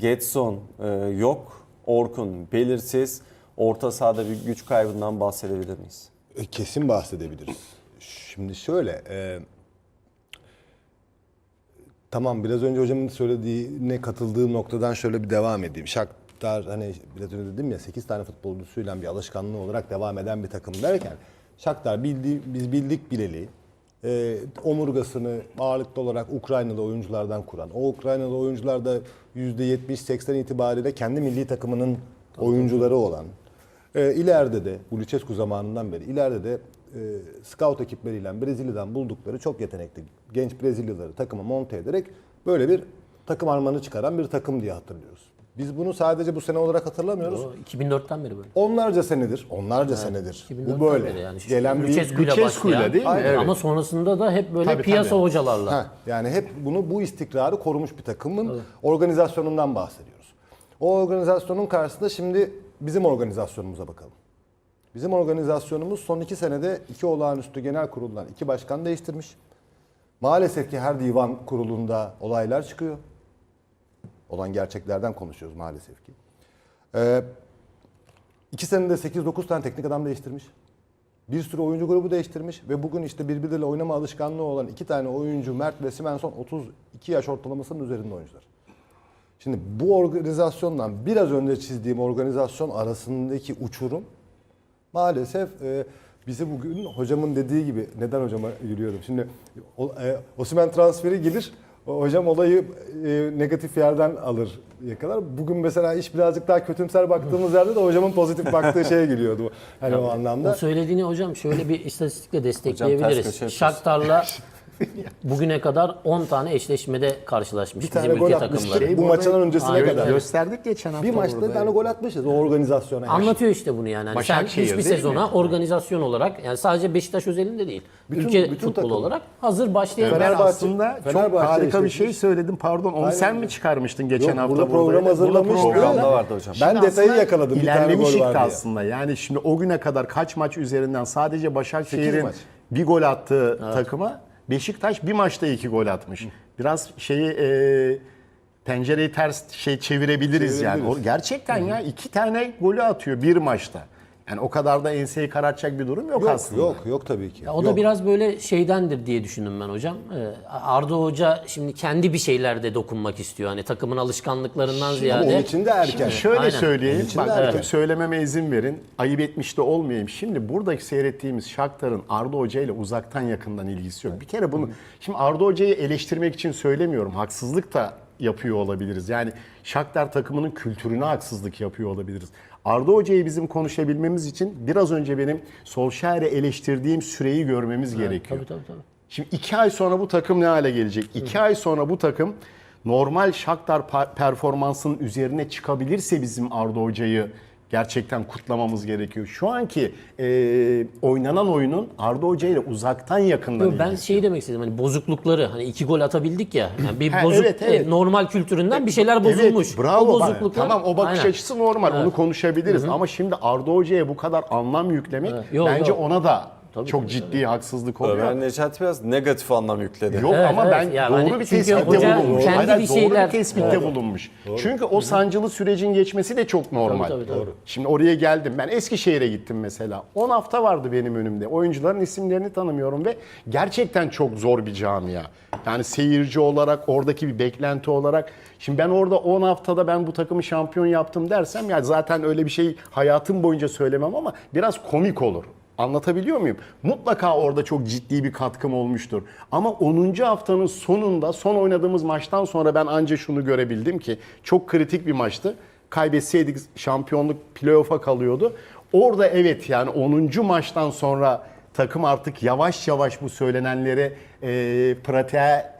Getson e, yok. Orkun belirsiz. Orta sahada bir güç kaybından bahsedebilir miyiz? E, Kesin bahsedebiliriz. Şimdi şöyle, e, tamam biraz önce hocamın söylediğine katıldığım noktadan şöyle bir devam edeyim. Shakhtar hani biraz önce dedim ya 8 tane futbolcusuyla bir alışkanlığı olarak devam eden bir takım derken Shakhtar bildi, biz bildik bileli e, omurgasını ağırlıklı olarak Ukraynalı oyunculardan kuran, o Ukraynalı oyuncular da %70-80 itibariyle kendi milli takımının oyuncuları olan, e, ileride de bu Lucescu zamanından beri ileride de e, scout ekipleriyle Brezilya'dan buldukları çok yetenekli genç Brezilyalıları takıma monte ederek böyle bir takım armanı çıkaran bir takım diye hatırlıyoruz. Biz bunu sadece bu sene olarak hatırlamıyoruz. O 2004'ten beri böyle. Onlarca senedir, onlarca senedir. 2004'ten Bu böyle. yani. Şu Gelen bir başlayan. değil mi? Aynen. Evet. Ama sonrasında da hep böyle Tabii, piyasa tabii. hocalarla. Ha, yani hep bunu bu istikrarı korumuş bir takımın organizasyonundan bahsediyoruz. O organizasyonun karşısında şimdi bizim organizasyonumuza bakalım. Bizim organizasyonumuz son iki senede iki olağanüstü genel kuruldan iki başkan değiştirmiş. Maalesef ki her divan kurulunda olaylar çıkıyor. Olan gerçeklerden konuşuyoruz maalesef ki. Ee, iki senede 8-9 tane teknik adam değiştirmiş. Bir sürü oyuncu grubu değiştirmiş ve bugün işte birbirleriyle oynama alışkanlığı olan iki tane oyuncu Mert ve Svensson 32 yaş ortalamasının üzerinde oyuncular. Şimdi bu organizasyondan biraz önce çizdiğim organizasyon arasındaki uçurum maalesef e, bizi bugün hocamın dediği gibi neden hocama yürüyorum? Şimdi o, e, Osimhen transferi gelir. O- Hocam olayı e, negatif yerden alır yakalar. Bugün mesela iş birazcık daha kötümser baktığımız yerde de hocamın pozitif baktığı şeye geliyordu. Hani o O anlamda. söylediğini hocam şöyle bir istatistikle destekleyebiliriz. yapıyorsun. Bugüne kadar 10 tane eşleşmede karşılaşmış Bir bizim tane gol ülke atmıştık takımları. bu maçın öncesine Aynen kadar. öyle. Gösterdik geçen hafta Bir maçta burada. bir tane gol atmışız o organizasyona. Anlatıyor işte bunu yani. Hani sen Başakşehir hiçbir değil sezona mi? organizasyon olarak yani sadece Beşiktaş özelinde değil. Bütün- ülke bütün futbolu takım. olarak hazır başlayan Ben Fenerbahçe- aslında çok Fenerbahçe harika bir şey söyledim. Pardon onu Aynen sen mi çıkarmıştın geçen Yok, hafta burada program hazırlamıştı. programda vardı hocam. Ben Şimdi detayı aslında yakaladım. Bir tane gol aslında. Yani şimdi o güne kadar kaç maç üzerinden sadece Başakşehir'in maç. bir gol attığı takıma Beşiktaş bir maçta iki gol atmış. Biraz şeyi e, pencereyi ters şey çevirebiliriz, yani. Çevirebiliriz. O, gerçekten ya iki tane golü atıyor bir maçta. Yani o kadar da enseyi karartacak bir durum yok, Yok aslında. yok yok tabii ki. Ya o da Yok. biraz böyle şeydendir diye düşündüm ben hocam. Ee, Arda Hoca şimdi kendi bir şeylerde dokunmak istiyor. Hani takımın alışkanlıklarından Ama ziyade. onun için de erken. Şimdi şöyle Aynen. söyleyeyim. için de Bak, erken. söylememe izin verin. Ayıp etmiş de olmayayım. Şimdi buradaki seyrettiğimiz Shakhtar'ın Arda Hoca ile uzaktan yakından ilgisi yok. Bir kere bunu şimdi Arda Hoca'yı eleştirmek için söylemiyorum. Haksızlık da yapıyor olabiliriz. Yani Shakhtar takımının kültürüne haksızlık yapıyor olabiliriz. Arda Hoca'yı bizim konuşabilmemiz için biraz önce benim Solskjaer'i eleştirdiğim süreyi görmemiz gerekiyor. Tabii tabii tabii. Şimdi iki ay sonra bu takım ne hale gelecek? İki ay sonra bu takım normal Shakhtar performansının üzerine çıkabilirse bizim Arda Hoca'yı gerçekten kutlamamız gerekiyor. Şu anki e, oynanan oyunun Arda Hoca ile uzaktan yakından Yo, ben ilgisi. şeyi demek istedim hani bozuklukları hani iki gol atabildik ya. Yani bir Ha, bozuk evet, evet. e, normal kültüründen bir şeyler bozulmuş. Evet, bravo. O bozukluklar. Tamam o bakış Aynen. açısı normal. Onu konuşabiliriz. Ama şimdi Arda Hoca'ya bu kadar anlam yüklemek Yok, bence yok. ona da Tabii, çok tabii, ciddi haksızlık oluyor. Ömer Necati biraz negatif anlam yükledi. Yok Evet, ama evet. ben Yani doğru hani bir çünkü tespitte hoca bulunmuş. kendi Hayır, bir doğru şeyler- bir tespitte bulunmuş. Çünkü o sancılı sürecin geçmesi de çok normal. Tabii, tabii, tabii. Şimdi oraya geldim. Ben Eskişehir'e gittim mesela. 10 hafta vardı benim önümde. Oyuncuların isimlerini tanımıyorum ve gerçekten çok zor bir camia. Yani seyirci olarak, oradaki bir beklenti olarak. Şimdi ben orada 10 haftada ben bu takımı şampiyon yaptım dersem ya zaten öyle bir şey hayatım boyunca söylemem ama biraz komik olur. Anlatabiliyor muyum? Mutlaka orada çok ciddi bir katkım olmuştur. Ama 10. haftanın sonunda son oynadığımız maçtan sonra ben anca şunu görebildim ki çok kritik bir maçtı. Kaybetseydik şampiyonluk playoff'a kalıyordu. Orada evet yani 10. maçtan sonra takım artık yavaş yavaş bu söylenenleri e, pratiğe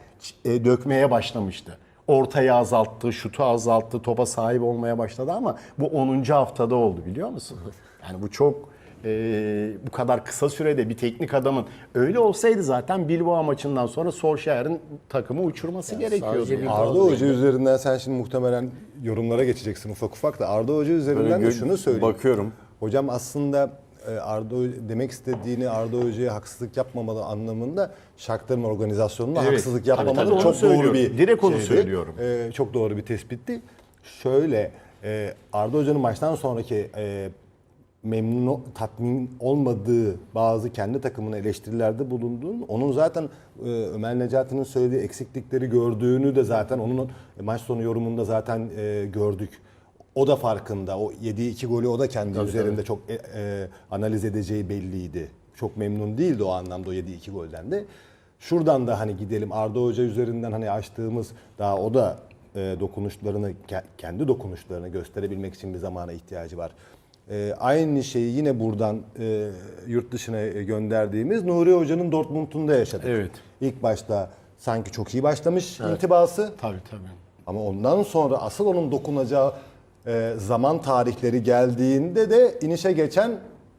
e, dökmeye başlamıştı. Ortayı azalttı, şutu azalttı, topa sahip olmaya başladı ama bu 10. haftada oldu biliyor musun? Yani bu çok e, bu kadar kısa sürede bir teknik adamın öyle olsaydı zaten Bilbao maçından sonra Solskjaer'in takımı uçurması gerekiyordu. sadece yani. Arda Hoca üzerinden sen şimdi muhtemelen yorumlara geçeceksin ufak ufak da Arda Hoca üzerinden de şunu söyleyeyim. bakıyorum. Hocam aslında e, Arda demek istediğini Arda Hoca'ya haksızlık yapmamalı anlamında Shakhtar'ın organizasyonuna Evet, haksızlık tabii, yapmamalı tabii, onu çok doğru bir Direkt onu şeydi. söylüyorum. E, çok doğru bir tespitti. Şöyle e, Arda Hoca'nın maçtan sonraki e, memnun tatmin olmadığı bazı kendi takımına eleştirilerde bulunduğunu, onun zaten e, Ömer Necati'nin söylediği eksiklikleri gördüğünü de zaten onun maç sonu yorumunda zaten e, gördük. O da farkında. O yediği iki golü o da kendi üzerinde çok e, e, analiz edeceği belliydi. Çok memnun değildi o anlamda o yediği iki golden de. Şuradan da hani gidelim Arda Hoca üzerinden hani açtığımız daha o da e, dokunuşlarını ke- kendi dokunuşlarını gösterebilmek için bir zamana ihtiyacı var. E, aynı şeyi yine buradan e, yurt dışına e, gönderdiğimiz Nuri Hoca'nın Dortmund'unda yaşadık. Evet. İlk başta sanki çok iyi başlamış intibası. Tabii tabii. Ama ondan sonra asıl onun dokunacağı e, zaman tarihleri geldiğinde de inişe geçen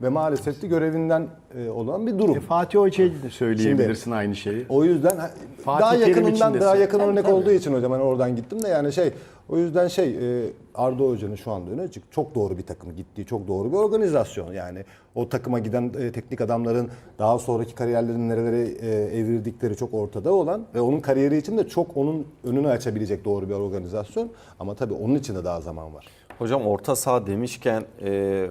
ve maalesef de görevinden e, olan bir durum. E, Fatih Hoca'ya da söyleyebilirsin aynı şeyi. O yüzden Fatih daha yakınından daha yakın Tabii, örnek tabii. olduğu için hocam hani oradan gittim de yani şey o yüzden şey e, Arda Hoca'nın şu anda öne çık çok doğru bir takım gittiği çok doğru bir organizasyon yani o takıma giden e, teknik adamların daha sonraki kariyerlerini nerelere e, evirdikleri çok ortada olan ve onun kariyeri için de çok onun önünü açabilecek doğru bir organizasyon ama tabii onun için de daha zaman var. Hocam orta saha demişken e,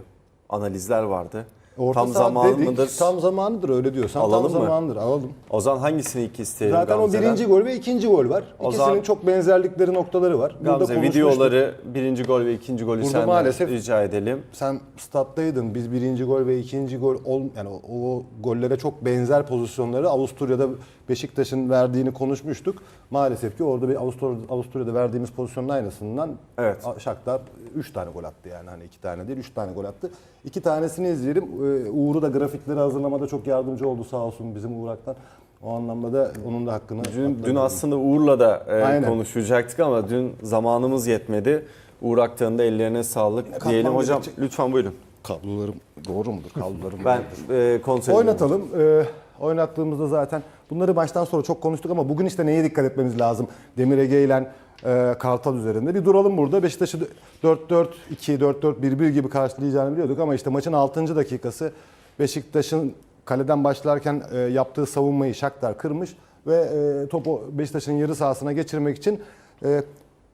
analizler vardı. Orta tam zamanı dedik, mıdır? Tam zamanıdır öyle diyorsan Alalım tam mı? zamandır alalım. O zaman hangisini ilk isteyelim Zaten o Gamze'den? birinci gol ve ikinci gol var. O İkisinin çok benzerlikleri noktaları var. Burada Gamze videoları birinci gol ve ikinci golü Burada senden maalesef- rica edelim. sen stat'taydın. Biz birinci gol ve ikinci gol ol, yani o, o gollere çok benzer pozisyonları Avusturya'da Beşiktaş'ın verdiğini konuşmuştuk. Maalesef ki orada bir Avusturya, Avusturya'da verdiğimiz pozisyonun aynısından Evet. Shakhtar 3 tane gol attı yani hani 2 tane değil 3 tane gol attı. İki tanesini izleyelim. Ee, Uğur'u da grafikleri hazırlamada çok yardımcı oldu sağ olsun bizim Uğurak'tan. O anlamda da onun da hakkını Dün, dün aslında Uğur'la da e, Aynen. konuşacaktık ama dün zamanımız yetmedi. Uğur Aktan'ın da ellerine sağlık Kalkmam diyelim. Hocam gerekecek. lütfen buyurun. kablolarım doğru mudur? Kablolarım Ben e, kontrol. Oynatalım. Ee, oynattığımızda zaten bunları baştan sonra çok konuştuk ama bugün işte neye dikkat etmemiz lazım? Demir Ege ile e, Kartal üzerinde. Bir duralım burada. Beşiktaş'ı 4-4-2, 4-4-1-1 gibi karşılayacağını biliyorduk ama işte maçın 6. dakikası Beşiktaş'ın kaleden başlarken e, yaptığı savunmayı Shakhtar kırmış ve e, topu Beşiktaş'ın yarı sahasına geçirmek için e,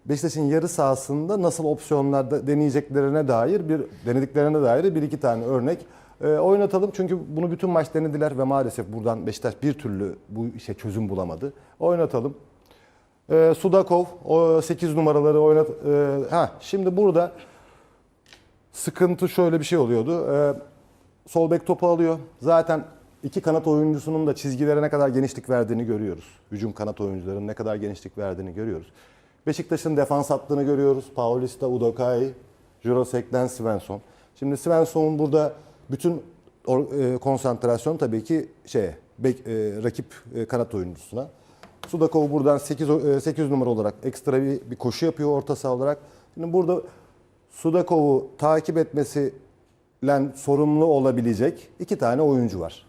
Beşiktaş'ın yarı sahasında nasıl opsiyonlar da deneyeceklerine dair bir denediklerine dair bir iki tane örnek e, oynatalım. Çünkü bunu bütün maç denediler ve maalesef buradan Beşiktaş bir türlü bu işe çözüm bulamadı. Oynatalım. E, Sudakov o 8 numaraları oynat. E, ha şimdi burada sıkıntı şöyle bir şey oluyordu. E, sol bek topu alıyor. Zaten iki kanat oyuncusunun da çizgilere ne kadar genişlik verdiğini görüyoruz. Hücum kanat oyuncularının ne kadar genişlik verdiğini görüyoruz. Beşiktaş'ın defans hattını görüyoruz. Paulista, Udokai, Jurosek'ten Svensson. Şimdi Svensson'un burada bütün e, konsantrasyon tabii ki şey bek, e, rakip e, kanat oyuncusuna. Sudakov buradan 8 o- e, 8 numara olarak ekstra bir, bir koşu yapıyor orta saha olarak. Şimdi burada Sudakov'u takip etmesiyle sorumlu olabilecek iki tane oyuncu var.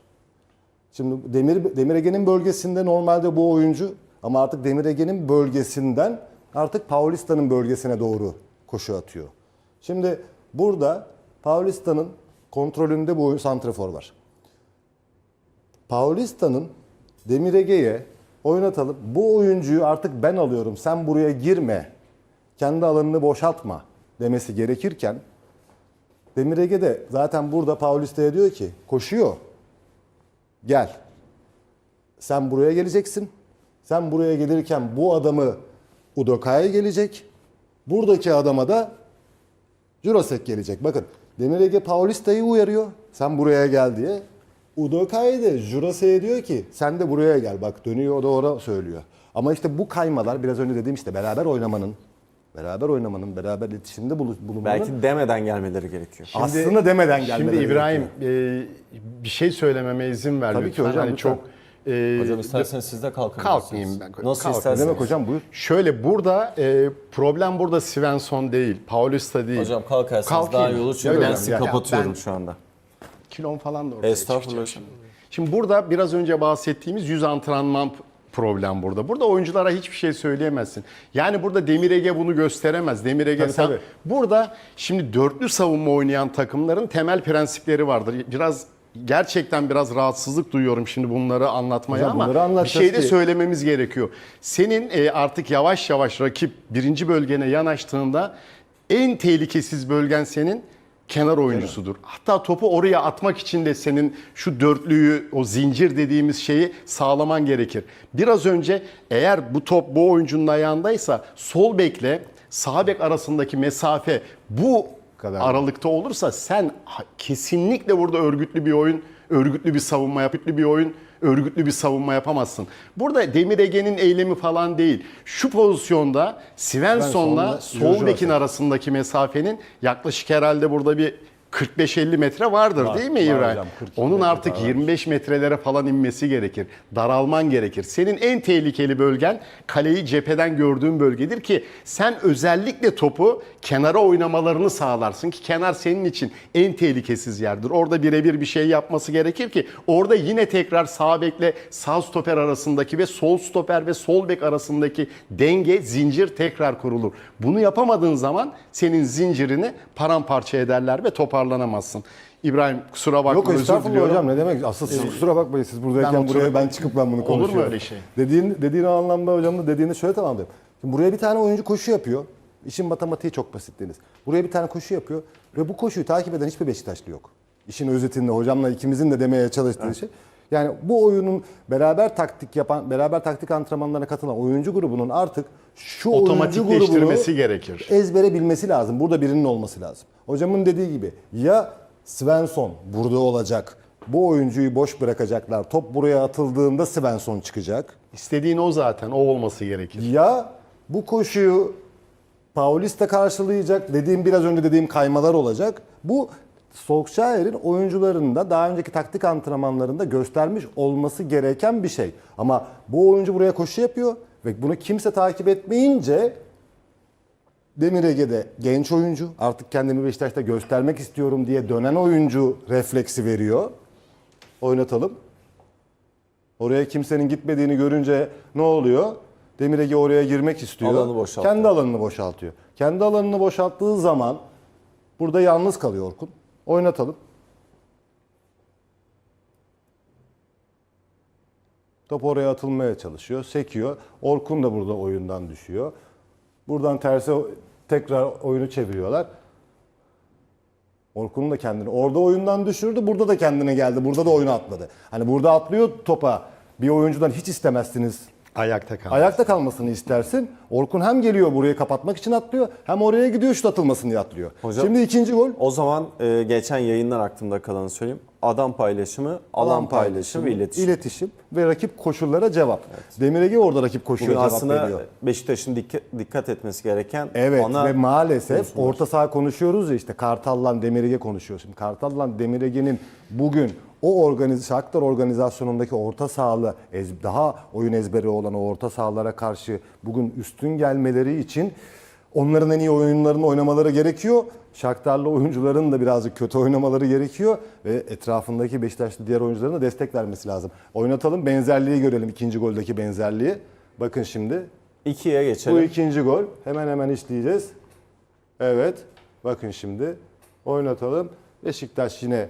Şimdi Demir Demir Ege'nin bölgesinde normalde bu oyuncu ama artık Demir Ege'nin bölgesinden artık Paulista'nın bölgesine doğru koşu atıyor. Şimdi burada Paulista'nın kontrolünde bu santrafor var. Paulista'nın Demir Ege'ye oynatalım. Bu oyuncuyu artık ben alıyorum. Sen buraya girme. Kendi alanını boşaltma demesi gerekirken Demir Ege de zaten burada Paulista'ya diyor ki koşuyor. Gel. Sen buraya geleceksin. Sen buraya gelirken bu adamı Udoka'ya gelecek. Buradaki adama da Jurasek gelecek. Bakın Demir Ege Paulista'yı uyarıyor. Sen buraya gel diye. Udokai de Jurasek'e diyor ki sen de buraya gel. Bak dönüyor o da orada söylüyor. Ama işte bu kaymalar biraz önce dediğim işte beraber oynamanın, beraber oynamanın, beraber iletişimde bulunmanın Belki demeden gelmeleri gerekiyor. aslında demeden gelmeleri Şimdi İbrahim gerekiyor. e, bir şey söylememe izin ver Tabii ki lütfen. hocam, Hani lütfen. çok e, Hocam isterseniz siz de kalkın. Kalkmayayım ben. Nasıl Kalk. Ne isterseniz. demek hocam buyur. Şöyle burada e, problem burada Svensson değil, Paulista değil. Hocam kalkarsanız Kalkayım. daha iyi olur çünkü Yok ben sizi kapatıyorum ben- şu anda. Kilon falan da ortaya Estağfurullah. çıkacak. Şimdi burada biraz önce bahsettiğimiz yüz antrenman problem burada. Burada oyunculara hiçbir şey söyleyemezsin. Yani burada Demir Ege bunu gösteremez. Demir Ege Tabii, sen tabii. burada şimdi dörtlü savunma oynayan takımların temel prensipleri vardır. Biraz gerçekten biraz rahatsızlık duyuyorum şimdi bunları anlatmaya Hocam ama bunları bir anlatacağız şey de ki- söylememiz gerekiyor. Senin e, artık yavaş yavaş rakip birinci bölgene yanaştığında en tehlikesiz bölgen senin kenar oyuncusudur. Hatta topu oraya atmak için de senin şu dörtlüyü, o zincir dediğimiz şeyi sağlaman gerekir. Biraz önce eğer bu top bu oyuncunun ayağındaysa sol bekle sağ bek arasındaki mesafe bu Kadar. aralıkta olursa sen kesinlikle burada örgütlü bir oyun, örgütlü bir savunma yap, örgütlü bir oyun, örgütlü bir savunma yapamazsın. Burada Demir Ege'nin eylemi falan değil. Şu pozisyonda Svensson'la sol bekin arasındaki mesafenin yaklaşık herhalde burada bir 45-50 metre vardır Var, değil mi İbrahim? hocam, 42 Onun artık daha var. 25 metrelere falan inmesi gerekir. Daralman gerekir. Senin en tehlikeli bölgen kaleyi cepheden gördüğün bölgedir ki sen özellikle topu kenara oynamalarını sağlarsın ki kenar senin için en tehlikesiz yerdir. Orada birebir bir şey yapması gerekir ki orada yine tekrar sağ bekle sağ stoper arasındaki ve sol stoper ve sol bek arasındaki denge zincir tekrar kurulur. Bunu yapamadığın zaman senin zincirini paramparça ederler ve toparlanamazsın. İbrahim kusura bakma Yok özür estağfurullah diliyorum. hocam ne demek? Asıl siz kusura bakmayın siz buradayken Ben buraya ben çıkıp ben bunu mu konuşuyorum. öyle şey? Dediğin, dediğin anlamda hocam da dediğini şöyle tamamlayayım. Şimdi buraya bir tane oyuncu koşu yapıyor. İşin matematiği çok basit Deniz. Buraya bir tane koşu yapıyor ve bu koşuyu takip eden hiçbir Beşiktaşlı yok. İşin özetinde hocamla ikimizin de demeye çalıştığı şey. Yani bu oyunun beraber taktik yapan, beraber taktik antrenmanlarına katılan oyuncu grubunun artık şu oyuncu Otomatikleştirmesi grubunu gerekir. ezbere bilmesi lazım. Burada birinin olması lazım. Hocamın dediği gibi ya Svensson burada olacak. Bu oyuncuyu boş bırakacaklar. Top buraya atıldığında Svensson çıkacak. İstediğin o zaten. O olması gerekir. Ya bu koşuyu Paulista karşılayacak. Dediğim biraz önce dediğim kaymalar olacak. Bu Solskjaer'in oyuncularında daha önceki taktik antrenmanlarında göstermiş olması gereken bir şey. Ama bu oyuncu buraya koşu yapıyor ve bunu kimse takip etmeyince Demir Ege'de genç oyuncu artık kendimi Beşiktaş'ta göstermek istiyorum diye dönen oyuncu refleksi veriyor. Oynatalım. Oraya kimsenin gitmediğini görünce ne oluyor? Demir Ege oraya girmek istiyor. Alanı boşaltıyor. Kendi alanını boşaltıyor. Kendi alanını boşalttığı zaman burada yalnız kalıyor Orkun. Oynatalım. Top oraya atılmaya çalışıyor. Sekiyor. Orkun da burada oyundan düşüyor. Buradan terse tekrar oyunu çeviriyorlar. Orkun da kendini orada oyundan düşürdü. Burada da kendine geldi. Burada da oyunu atladı. Hani burada atlıyor topa. Bir oyuncudan hiç istemezsiniz. Ayakta kal. Ayakta kalmasını istersin. Orkun hem geliyor burayı kapatmak için atlıyor. Hem oraya gidiyor şut atılmasın diye atlıyor. Hocam- Şimdi ikinci gol. O zaman e, geçen yayınlar aklımda kalanı söyleyeyim. Adam paylaşımı, alan, paylaşımı ve iletişim. İletişim ve rakip koşullara cevap. Demir Ege orada rakip koşuya Bugün cevap aslında veriyor. Beşiktaş'ın dikkat, dikkat etmesi gereken Evet ana ve maalesef orta saha konuşuyoruz ya işte Kartal'la Demirege konuşuyor. Şimdi Kartal'la Demirege'nin bugün o organiz Shakhtar organizasyonundaki orta sahalı ez- daha oyun ezberi olan o orta sahalara karşı bugün üstün gelmeleri için onların en iyi oyunlarını oynamaları gerekiyor. Shakhtarlı oyuncuların da birazcık kötü oynamaları gerekiyor ve etrafındaki Beşiktaşlı diğer oyuncuların da destek vermesi lazım. Oynatalım benzerliği görelim ikinci goldeki benzerliği. Bakın şimdi ikiye bu geçelim. ikinci gol. Hemen hemen işleyeceğiz. Evet. Bakın şimdi. Oynatalım. Beşiktaş yine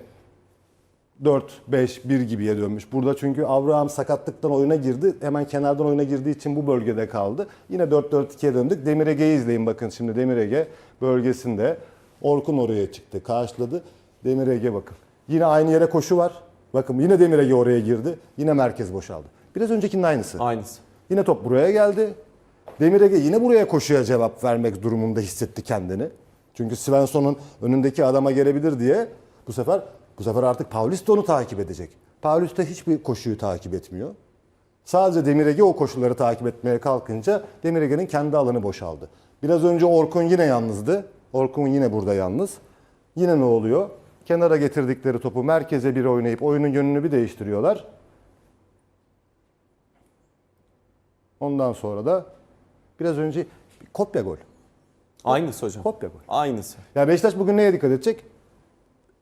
4-5-1 gibiye dönmüş. Burada çünkü Abraham sakatlıktan oyuna girdi. Hemen kenardan oyuna girdiği için bu bölgede kaldı. Yine 4-4-2'ye döndük. Demir Ege'yi izleyin bakın şimdi Demir Ege bölgesinde. Orkun oraya çıktı. Karşıladı. Demir Ege bakın. Yine aynı yere koşu var. Bakın yine Demir Ege oraya girdi. Yine merkez boşaldı. Biraz öncekinin aynısı. Aynısı. Yine top buraya geldi. Demir Ege yine buraya koşuya cevap vermek durumunda hissetti kendini. Çünkü Svensson'un önündeki adama gelebilir diye bu sefer bu sefer artık Paulista onu takip edecek. Paulista hiçbir koşuyu takip etmiyor. Sadece Demir Ege o koşulları takip etmeye kalkınca Demir Ege'nin kendi alanı boşaldı. Biraz önce Orkun yine yalnızdı. Orkun yine burada yalnız. Yine ne oluyor? Kenara getirdikleri topu merkeze bir oynayıp oyunun yönünü bir değiştiriyorlar. Ondan sonra da biraz önce kopya gol. Aynısı hocam. Kopya gol. Aynısı. Ya Beşiktaş bugün neye dikkat edecek?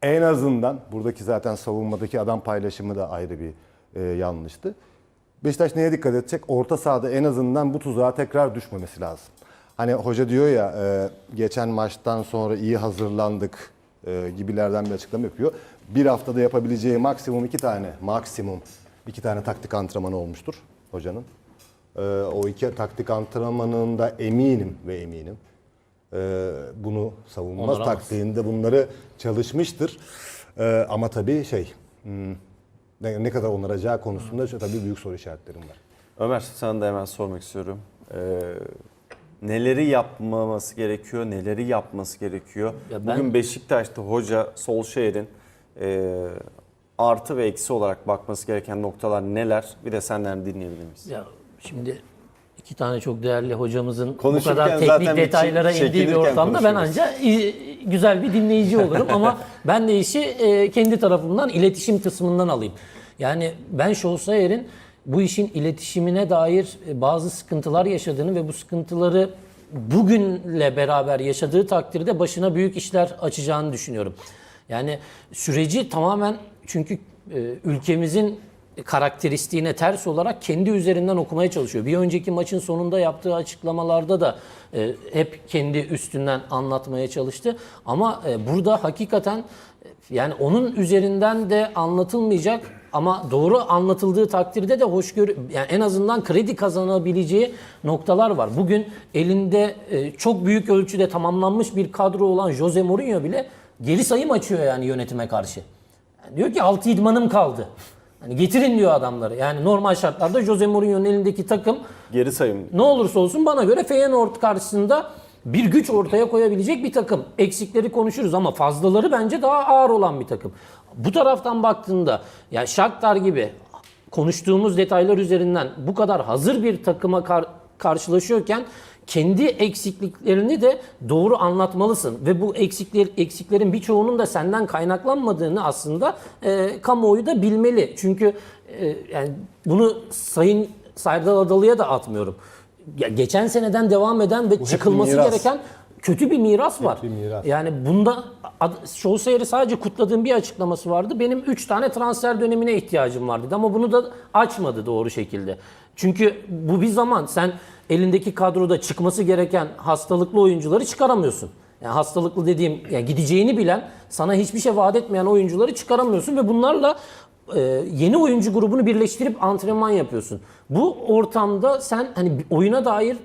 En azından buradaki zaten savunmadaki adam paylaşımı da ayrı bir e, yanlıştı. Beşiktaş neye dikkat edecek? Orta sahada en azından bu tuzağa tekrar düşmemesi lazım. Hani hoca diyor ya e, geçen maçtan sonra iyi hazırlandık e, gibilerden bir açıklama yapıyor. bir haftada yapabileceği maksimum iki tane, maksimum iki tane taktik antrenmanı olmuştur hocanın. Ee, o iki taktik antrenmanında eminim ve eminim bunu savunma Onaramaz. taktiğinde bunları çalışmıştır. Ee, ama tabii şey hmm, ne, kadar onaracağı konusunda tabii büyük soru işaretlerim var. Ömer sana da hemen sormak istiyorum. Ee, neleri yapmaması gerekiyor, neleri yapması gerekiyor? Ya ben- Bugün Beşiktaş'ta hoca Solskjaer'in e, artı ve eksi olarak bakması gereken noktalar neler? Bir de senden dinleyebilir miyiz? Ya şimdi iki tane çok değerli hocamızın bu Konuşurken kadar teknik zaten bir detaylara çek- indiği bir çekinirken ortamda ben konuşuyoruz. ancak i- güzel bir dinleyici olurum ama ben de işi e, kendi tarafımdan iletişim kısmından alayım. Yani ben Solskjaer'in bu işin iletişimine dair e, bazı sıkıntılar yaşadığını ve bu sıkıntıları bugünle beraber yaşadığı takdirde başına büyük işler açacağını düşünüyorum. Yani süreci tamamen çünkü e, ülkemizin karakteristiğine ters olarak kendi üzerinden okumaya çalışıyor. Bir önceki maçın sonunda yaptığı açıklamalarda da e, hep kendi üstünden anlatmaya çalıştı. Ama e, burada hakikaten e, yani onun üzerinden de anlatılmayacak ama doğru anlatıldığı takdirde de hoşgörü yani en azından kredi kazanabileceği noktalar var. Bugün elinde e, çok büyük ölçüde tamamlanmış bir kadro olan Jose Mourinho bile geri sayım açıyor yani yönetime karşı. Yani diyor ki 6 idmanım kaldı. Hani getirin diyor adamları. Yani normal şartlarda Jose Mourinho'nun elindeki takım Geri sayım. ne olursa olsun bana göre Feyenoord karşısında bir güç ortaya koyabilecek bir takım. Eksikleri konuşuruz ama fazlaları bence daha ağır olan bir takım. Bu taraftan baktığında ya Shakhtar gibi konuştuğumuz detaylar üzerinden bu kadar hazır bir takıma kar- karşılaşıyorken kendi eksikliklerini de doğru anlatmalısın ve bu eksikler eksiklerin birçoğunun da senden kaynaklanmadığını aslında e, kamuoyu da bilmeli. Çünkü e, yani bunu Sayın Serdar Adalı'ya da atmıyorum. Ya geçen seneden devam eden ve bir çıkılması gereken kötü bir miras var. bir miras. Yani bunda Solskjaer'i sadece kutladığım bir açıklaması vardı. Benim 3 tane transfer dönemine ihtiyacım vardı ama bunu da açmadı doğru şekilde. Çünkü bu bir zaman sen elindeki kadroda çıkması gereken hastalıklı oyuncuları çıkaramıyorsun. Yani hastalıklı dediğim yani gideceğini bilen, sana hiçbir şey vaat etmeyen oyuncuları çıkaramıyorsun ve bunlarla e, yeni oyuncu grubunu birleştirip antrenman yapıyorsun. Bu ortamda sen hani oyuna dair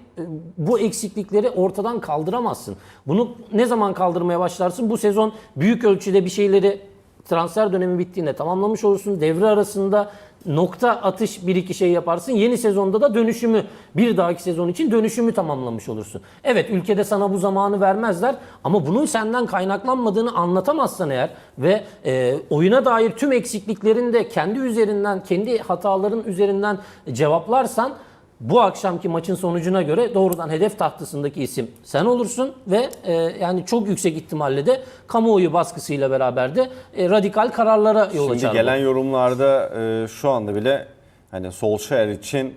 bu eksiklikleri ortadan kaldıramazsın. Bunu ne zaman kaldırmaya başlarsın? Bu sezon büyük ölçüde bir şeyleri transfer dönemi bittiğinde tamamlamış olursun. Devre arasında nokta atış bir iki şey yaparsın. Yeni sezonda da dönüşümü bir dahaki sezon için dönüşümü tamamlamış olursun. Evet ülkede sana bu zamanı vermezler ama bunun senden kaynaklanmadığını anlatamazsan eğer ve e, oyuna dair tüm eksikliklerini de kendi üzerinden, kendi hataların üzerinden cevaplarsan bu akşamki maçın sonucuna göre doğrudan hedef tahtasındaki isim sen olursun ve e, yani çok yüksek ihtimalle de kamuoyu baskısıyla beraber de e, radikal kararlara yol Şimdi açar. bu. gelen yorumlarda e, şu anda bile hani Solskjaer için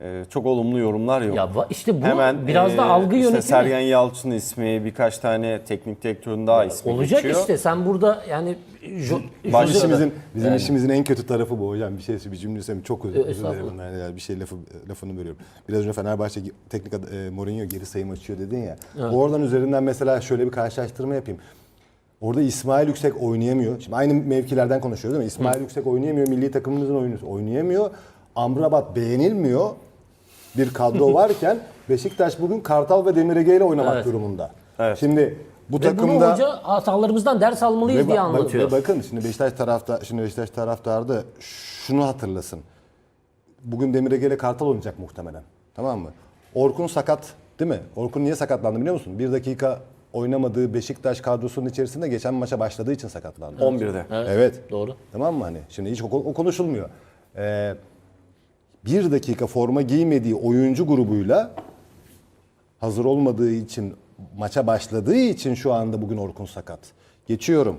e, çok olumlu yorumlar yok. Ya işte bu Hemen biraz da e, algı işte yönetimi. Sergen Yalçın ismi, birkaç tane teknik direktörün daha ismi Olacak geçiyor. işte sen burada yani jo- Baş- işimizin, bizim işimizin en kötü tarafı bu hocam. Bir şey bir cümle söyleyeyim. Çok özür, özür dilerim. Yani, yani bir şey lafı, lafını bölüyorum. Biraz önce Fenerbahçe teknik e, Mourinho geri sayım açıyor dedin ya. Oradan üzerinden mesela şöyle bir karşılaştırma yapayım. Orada İsmail Yüksek oynayamıyor. Şimdi aynı mevkilerden konuşuyoruz değil mi? İsmail Yüksek oynayamıyor. Milli takımımızın oyuncusu oynayamıyor. Amrabat beğenilmiyor. Bir kadro varken Beşiktaş bugün Kartal ve Demir Ege ile oynamak Evet. durumunda. Evet. Şimdi bu ve bunu takımda hoca hatalarımızdan ders almalıyız ve diye ba- anlatıyor. ve bakın şimdi Beşiktaş tarafta şimdi Beşiktaş taraftarı da şunu hatırlasın. Bugün Demir Ege ile Kartal oynayacak muhtemelen. Tamam mı? Orkun sakat değil mi? Orkun niye sakatlandı biliyor musun? Bir dakika oynamadığı Beşiktaş kadrosunun içerisinde geçen maça başladığı için sakatlandı. 11'de. Evet. Doğru. Tamam mı hani? Şimdi hiç o, o konuşulmuyor. Ee, bir dakika forma giymediği oyuncu grubuyla hazır olmadığı için maça başladığı için şu anda bugün Orkun sakat. Geçiyorum.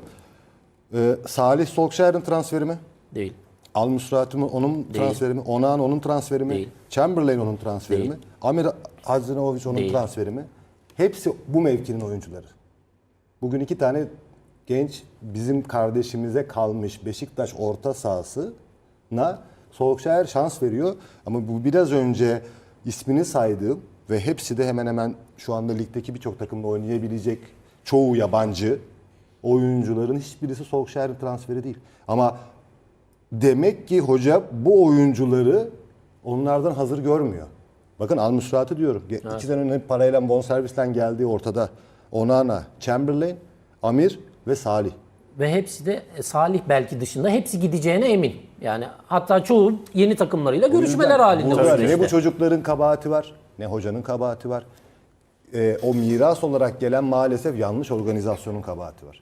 Ee, Salih Solskjaer'in transferi mi? Değil. Al Musrati mi onun transferi mi? Onan onun transferi mi? Değil. Chamberlain onun transferi Değil. mi? Amir Hazinovic onun Değil. transferi mi? Hepsi bu mevkinin oyuncuları. Bugün iki tane genç bizim kardeşimize kalmış Beşiktaş orta sahasına Solskjaer şans veriyor. Ama bu biraz önce ismini saydığım ve hepsi de hemen hemen şu anda ligdeki birçok takımda oynayabilecek çoğu yabancı oyuncuların hiçbirisi Solskjaer'in transferi değil. Ama demek ki hoca bu oyuncuları onlardan hazır görmüyor. Bakın Al Musrat'ı diyorum. Ge- İki sene önce parayla bonservisle geldiği ortada. Onana, Chamberlain, Amir ve Salih. Ve hepsi de e, Salih belki dışında hepsi gideceğine emin. Yani hatta çoğu yeni takımlarıyla görüşmeler halinde bu süreçte. ne bu çocukların kabahati var, ne hocanın kabahati var. Ee, o miras olarak gelen maalesef yanlış organizasyonun kabahati var.